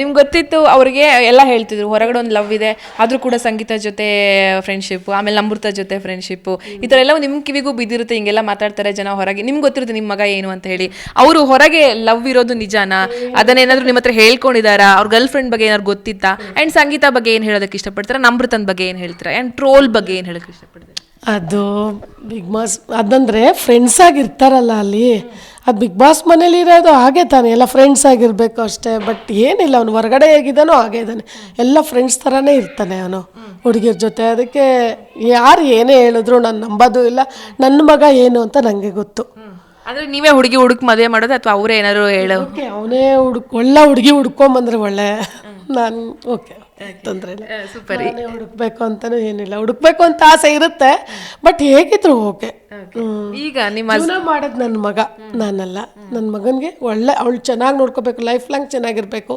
ನಿಮ್ಗೆ ಗೊತ್ತಿತ್ತು, ಅವ್ರಿಗೆ ಎಲ್ಲ ಹೇಳ್ತಿದ್ರು, ಹೊರಗಡೆ ಒಂದು ಲವ್ ಇದೆ, ಆದರೂ ಕೂಡ ಸಂಗೀತ ಜೊತೆ ಫ್ರೆಂಡ್ಶಿಪ್ ಆಮೇಲೆ ಅಮೃತ ಜೊತೆ ಫ್ರೆಂಡ್ಶಿಪ್ ಈ ಥರ ಎಲ್ಲ ನಿಮ್ಮ ಕಿವಿಗೂ ಬಿದ್ದಿರುತ್ತೆ, ಹಿಂಗೆಲ್ಲ ಮಾತಾಡ್ತಾರೆ ಜನ ಹೊರಗೆ. ನಿಮ್ಗೆ ಗೊತ್ತಿರುತ್ತೆ ನಿಮ್ಮ ಮಗ ಏನು ಅಂತ ಹೇಳಿ. ಅವರು ಹೊರಗೆ ಲವ್ ಇರೋದು ನಿಜಾನ? ಅದನ್ನೇನಾದರೂ ನಿಮ್ಮ ಹತ್ರ ಹೇಳ್ಕೊಂಡಿದಾರಾ? ಅವ್ರ ಗರ್ಲ್ ಫ್ರೆಂಡ್ ಬಗ್ಗೆ ಏನಾದ್ರು ಗೊತ್ತಿತ್ತಾ? ಆ್ಯಂಡ್ ಸಂಗೀತ ಬಗ್ಗೆ ಏನು ಹೇಳೋದಕ್ಕೆ ಇಷ್ಟಪಡ್ತಾರೆ? ನಮೃತನ ಬಗ್ಗೆ ಏನು ಹೇಳ್ತಾರೆ? ಆ್ಯಂಡ್ ಟ್ರೋಲ್ ಬಗ್ಗೆ ಏನು ಹೇಳೋಕ್ಕೆ ಇಷ್ಟಪಡ್ತಾರೆ? ಅದು ಬಿಗ್ ಬಾಸ್ ಅದಂದರೆ ಫ್ರೆಂಡ್ಸ್ ಆಗಿರ್ತಾರಲ್ಲ ಅಲ್ಲಿ. ಅದು ಬಿಗ್ ಬಾಸ್ ಮನೇಲಿ ಇರೋದು ಹಾಗೆ ತಾನೆ ಎಲ್ಲ ಫ್ರೆಂಡ್ಸ್ ಆಗಿರಬೇಕು ಅಷ್ಟೇ. ಬಟ್ ಏನಿಲ್ಲ ಅವನು ಹೊರಗಡೆ ಹೇಗಿದ್ದಾನೋ ಹಾಗೆ ಇದ್ದಾನೆ. ಎಲ್ಲ ಫ್ರೆಂಡ್ಸ್ ಥರನೇ ಇರ್ತಾನೆ ಅವನು ಹುಡುಗಿರ ಜೊತೆ. ಅದಕ್ಕೆ ಯಾರು ಏನೇ ಹೇಳಿದ್ರು ನಾನು ನಂಬೋದು ಇಲ್ಲ. ನನ್ನ ಮಗ ಏನು ಅಂತ ನನಗೆ ಗೊತ್ತು. ಆದರೆ ನೀವೇ ಹುಡುಗಿ ಹುಡುಕ್ ಮದುವೆ ಮಾಡೋದು ಅಥವಾ ಅವರೇ ಏನಾದ್ರು ಹೇಳೋ? ಓಕೆ ಅವನೇ ಹುಡುಕ್ ಒಳ್ಳೆ ಹುಡುಗಿ ಹುಡ್ಕೊಂಬಂದ್ರೆ ಒಳ್ಳೆ. ನಾನು ಓಕೆ ತೊಂದರೆ ಇಲ್ಲ ಸೂಪರ್ ಹುಡುಕ್ಬೇಕು ಅಂತಾನೂ ಏನಿಲ್ಲ. ಹುಡುಕ್ಬೇಕು ಅಂತ ಆಸೆ ಇರುತ್ತೆ ಬಟ್ ಹೇಗಿದ್ರು ಓಕೆ. ಈಗ ನಿಮ್ಮ ಮಾಡೋದು ನನ್ನ ಮಗ ನಾನಲ್ಲ. ನನ್ನ ಮಗನಿಗೆ ಒಳ್ಳೆ ಅವಳು ಚೆನ್ನಾಗಿ ನೋಡ್ಕೋಬೇಕು ಲೈಫ್ ಲಾಂಗ್ ಚೆನ್ನಾಗಿರ್ಬೇಕು.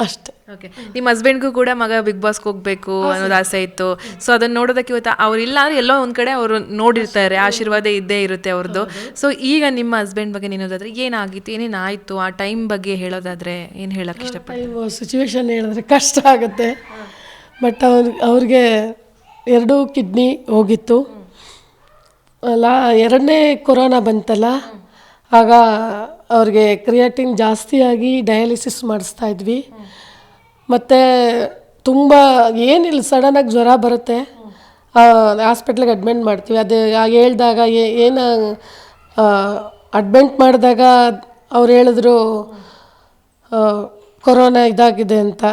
ಅಷ್ಟೆ. ಓಕೆ ನಿಮ್ಮ ಹಸ್ಬೆಂಡ್ಗೂ ಕೂಡ ಮಗ ಬಿಗ್ ಬಾಸ್ಗೆ ಹೋಗ್ಬೇಕು ಅನ್ನೋದು ಆಸೆ ಇತ್ತು. ಸೊ ಅದನ್ನ ನೋಡೋದಕ್ಕೆ ಇವತ್ತು ಅವ್ರಿಲ್ಲ ಅಂದ್ರೆ ಎಲ್ಲೋ ಒಂದ್ ಕಡೆ ಅವರು ನೋಡಿರ್ತಾರೆ ಆಶೀರ್ವಾದ ಇದ್ದೇ ಇರುತ್ತೆ ಅವ್ರದ್ದು ಸೊ ಈಗ ನಿಮ್ಮ ಹಸ್ಬೆಂಡ್ ಬಗ್ಗೆ ನೀನೋದಾದ್ರೆ ಏನಾಗಿತ್ತು ಏನೇನು ಆಯಿತು ಆ ಟೈಮ್ ಬಗ್ಗೆ ಹೇಳೋದಾದ್ರೆ ಏನು ಹೇಳಕ್ ಇಷ್ಟಪಡ್ತೀನಿ ಸಿಚುವೇಶನ್ ಹೇಳಿದ್ರೆ ಕಷ್ಟ ಆಗುತ್ತೆ. ಬಟ್ ಅವ್ರ ಅವ್ರಿಗೆ ಎರಡೂ ಕಿಡ್ನಿ ಹೋಗಿತ್ತು. ಅಲ್ಲ ಎರಡನೇ ಕೊರೋನಾ ಬಂತಲ್ಲ? ಆಗ ಅವ್ರಿಗೆ ಕ್ರಿಯಾಟಿನ್ ಜಾಸ್ತಿಯಾಗಿ ಡಯಾಲಿಸಿಸ್ ಮಾಡಿಸ್ತಾ ಇದ್ವಿ. ಮತ್ತು ತುಂಬ ಏನಿಲ್ಲ ಸಡನ್ನಾಗಿ ಜ್ವರ ಬರುತ್ತೆ. ಹಾಸ್ಪಿಟ್ಲಿಗೆ ಅಡ್ಮಿಟ್ ಮಾಡ್ತೀವಿ. ಅದು ಹೇಳಿದಾಗ ಏನು ಅಡ್ಮಿಂಟ್ ಮಾಡಿದಾಗ ಅವ್ರು ಹೇಳಿದ್ರು ಕೊರೋನಾ ಇದಾಗಿದೆ ಅಂತ.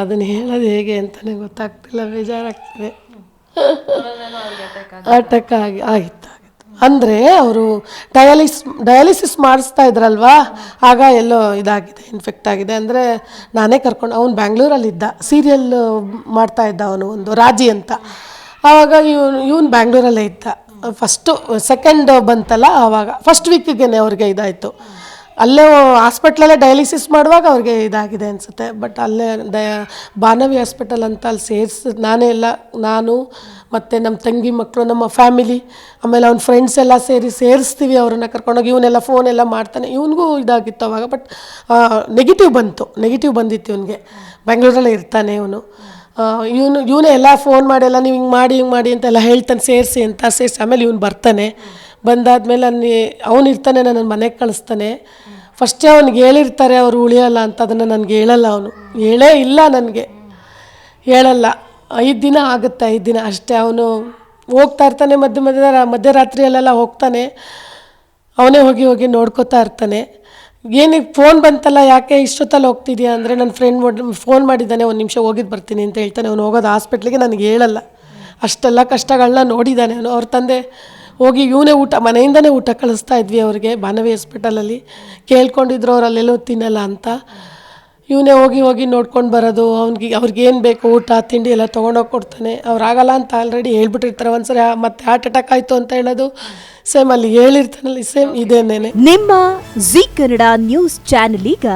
ಅದನ್ನು ಹೇಳೋದು ಹೇಗೆ ಅಂತಲೇ ಗೊತ್ತಾಗ್ತಿಲ್ಲ ಬೇಜಾರಾಗ್ತದೆ. ಆಟಕ್ಕಾಗಿ ಆಗಿ ಆಗಿತ್ತು ಅಂದರೆ ಅವರು ಡಯಾಲಿಸ್, ಡಯಾಲಿಸಿಸ್ ಮಾಡಿಸ್ತಾ ಇದ್ರಲ್ವಾ? ಆಗ ಎಲ್ಲೋ ಇದಾಗಿದೆ ಇನ್ಫೆಕ್ಟ್ ಆಗಿದೆ ಅಂದರೆ ನಾನೇ ಕರ್ಕೊಂಡು, ಅವನು ಬ್ಯಾಂಗ್ಳೂರಲ್ಲಿದ್ದ ಸೀರಿಯಲ್ ಮಾಡ್ತಾ ಇದ್ದ ಅವನು ಒಂದು, ರಾಜಿ ಅಂತ. ಆವಾಗ ಇವನು ಇವನು ಬ್ಯಾಂಗ್ಳೂರಲ್ಲೇ ಇದ್ದ. ಫಸ್ಟು ಸೆಕೆಂಡ್ ಬಂತಲ್ಲ, ಆವಾಗ ಫಸ್ಟ್ ವೀಕಿಗೆ ಅವ್ರಿಗೆ ಇದಾಯಿತು. ಅಲ್ಲೇ ಹಾಸ್ಪಿಟ್ಲಲ್ಲೇ ಡಯಾಲಿಸಿಸ್ ಮಾಡುವಾಗ ಅವ್ರಿಗೆ ಇದಾಗಿದೆ ಅನಿಸುತ್ತೆ. ಬಟ್ ಅಲ್ಲೇ ಡಯ ಬಾನವಿ ಹಾಸ್ಪಿಟಲ್ ಅಂತ ಅಲ್ಲಿ ಸೇರಿಸಿ, ನಾನೇ ಎಲ್ಲ, ನಾನು ಮತ್ತು ನಮ್ಮ ತಂಗಿ ಮಕ್ಕಳು ನಮ್ಮ ಫ್ಯಾಮಿಲಿ ಆಮೇಲೆ ಅವ್ನ ಫ್ರೆಂಡ್ಸ್ ಎಲ್ಲ ಸೇರಿ ಸೇರಿಸ್ತೀವಿ ಅವ್ರನ್ನ ಕರ್ಕೊಂಡೋಗಿ, ಇವನ್ನೆಲ್ಲ ಫೋನ್ ಎಲ್ಲ ಮಾಡ್ತಾನೆ. ಇವನಿಗೂ ಇದಾಗಿತ್ತು ಅವಾಗ ಬಟ್ ನೆಗೆಟಿವ್ ಬಂತು. ನೆಗೆಟಿವ್ ಬಂದಿತ್ತು ಇವನಿಗೆ. ಬೆಂಗಳೂರಲ್ಲೇ ಇರ್ತಾನೆ ಇವನು. ಇವನು, ಇವನೇ ಎಲ್ಲ ಫೋನ್ ಮಾಡಿ, ಎಲ್ಲ ನೀವು ಹಿಂಗೆ ಮಾಡಿ ಹಿಂಗೆ ಮಾಡಿ ಅಂತೆಲ್ಲ ಹೇಳ್ತಾನೆ, ಸೇರಿಸಿ ಅಂತ, ಸೇರಿಸಿ ಆಮೇಲೆ ಇವನು ಬರ್ತಾನೆ. ಬಂದಾದ್ಮೇಲೆ ಅಲ್ಲಿ ಅವನು ಇರ್ತಾನೆ ನನ್ನ ಮನೆಗೆ ಕಳಿಸ್ತಾನೆ. ಫಸ್ಟೇ ಅವ್ನಿಗೆ ಹೇಳಿರ್ತಾರೆ, ಅವರು ಉಳಿಯಲ್ಲ ಅಂತ, ಅದನ್ನು ನನಗೆ ಹೇಳಲ್ಲ ಅವನು. ಹೇಳೇ ಇಲ್ಲ ನನಗೆ. ಹೇಳಲ್ಲ. ಐದು ದಿನ ಆಗುತ್ತೆ, ಐದು ದಿನ ಅಷ್ಟೇ. ಅವನು ಹೋಗ್ತಾ ಇರ್ತಾನೆ, ಮಧ್ಯ ಮಧ್ಯ ಮಧ್ಯರಾತ್ರಿಯಲ್ಲೆಲ್ಲ ಹೋಗ್ತಾನೆ. ಅವನೇ ಹೋಗಿ ಹೋಗಿ ನೋಡ್ಕೋತಾ ಇರ್ತಾನೆ. ಏನಕ್ಕೆ ಫೋನ್ ಬಂತಲ್ಲ, ಯಾಕೆ ಇಷ್ಟೊತ್ತಲ್ಲಿ ಹೋಗ್ತಿದ್ಯಾ ಅಂದರೆ ನನ್ನ ಫ್ರೆಂಡ್ ಫೋನ್ ಮಾಡಿದ್ದಾನೆ, ಒಂದು ನಿಮಿಷ ಹೋಗಿದ್ದು ಬರ್ತೀನಿ ಅಂತ ಹೇಳ್ತಾನೆ. ಅವನು ಹೋಗೋದು ಹಾಸ್ಪಿಟ್ಲಿಗೆ ನನಗೆ ಹೇಳಲ್ಲ. ಅಷ್ಟೆಲ್ಲ ಕಷ್ಟಗಳನ್ನ ನೋಡಿದ್ದಾನೆ ಅವನು. ಅವ್ರ ತಂದೆ ಹೋಗಿ ಇವನೇ ಊಟ, ಮನೆಯಿಂದನೇ ಊಟ ಕಳಿಸ್ತಾ ಇದ್ವಿ ಅವ್ರಿಗೆ ಬಾನವಿ ಹಾಸ್ಪಿಟಲಲ್ಲಿ. ಕೇಳ್ಕೊಂಡಿದ್ರು ಅವರಲ್ಲೆಲ್ಲೋ ತಿನ್ನಲ್ಲ ಅಂತ. ಇವನೇ ಹೋಗಿ ಹೋಗಿ ನೋಡ್ಕೊಂಡು ಬರೋದು, ಅವ್ನಿಗೆ ಅವ್ರಿಗೇನು ಬೇಕು, ಊಟ, ತಿಂಡಿ ಎಲ್ಲ ತೊಗೊಂಡೋಗಿ ಕೊಡ್ತಾನೆ. ಅವ್ರಾಗಲ್ಲ ಅಂತ ಆಲ್ರೆಡಿ ಹೇಳ್ಬಿಟ್ಟಿರ್ತಾರೆ. ಒಂದ್ಸರಿ ಮತ್ತೆ ಹಾರ್ಟ್ ಅಟ್ಯಾಕ್ ಆಯಿತು ಅಂತ ಹೇಳೋದು ಸೇಮ್ ಅಲ್ಲಿ ಹೇಳಿರ್ತಾನಲ್ಲಿ ಸೇಮ್ ಇದೇನೇನೆ. ನಿಮ್ಮ ಜಿ ಕನ್ನಡ ನ್ಯೂಸ್ ಚಾನೆಲ್ ಈಗ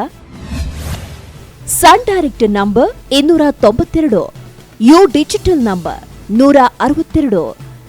ಸನ್ ಡೈರೆಕ್ಟ್ ನಂಬರ್ ಇನ್ನೂರ ತೊಂಬತ್ತೆರಡು, ಯು ಡಿಜಿಟಲ್ ನಂಬರ್ ನೂರ ಅರವತ್ತೆರಡು.